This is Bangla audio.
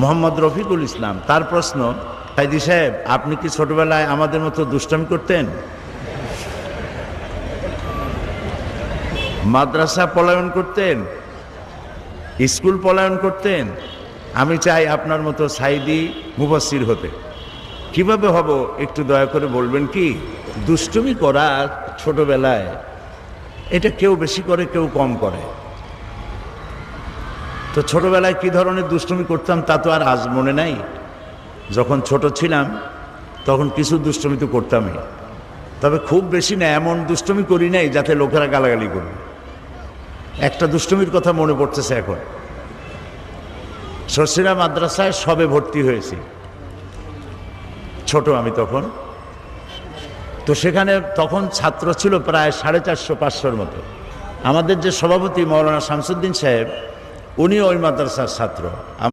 মোহাম্মদ রফিকুল ইসলাম, তার প্রশ্ন কাইদি সাহেব, আপনি কি ছোটবেলায় আমাদের মতো দুষ্টামি করতেন? মাদ্রাসা পলায়ন করতেন, স্কুল পলায়ন করতেন, আমি চাই আপনার মতো সাইদি মুবাসির হতে। কীভাবে হব, একটু দয়া করে বলবেন কি? দুষ্টুমি করা ছোটবেলায়, এটা কেউ বেশি করে, কেউ কম করে। তো ছোটবেলায় কি ধরনের দুষ্টুমি করতাম তা তো আর আজ মনে নাই। যখন ছোট ছিলাম, তখন কিছু দুষ্টুমি তো করতামই। তবে খুব বেশি না, এমন দুষ্টুমি করি নাই যাতে লোকেরা গালাগালি করবে একটা দুষ্টুমির কথা মনে পড়তেছে এখন। শশীরা মাদ্রাসায় সবে ভর্তি হয়েছি। ছোট আমি তখন। তো সেখানে তখন ছাত্র ছিল প্রায় সাড়ে চারশো পাঁচশোর মতো। আমাদের যে সভাপতি মৌলানা শামসুদ্দিন সাহেব উনি ওই মাদ্রাসার ছাত্র।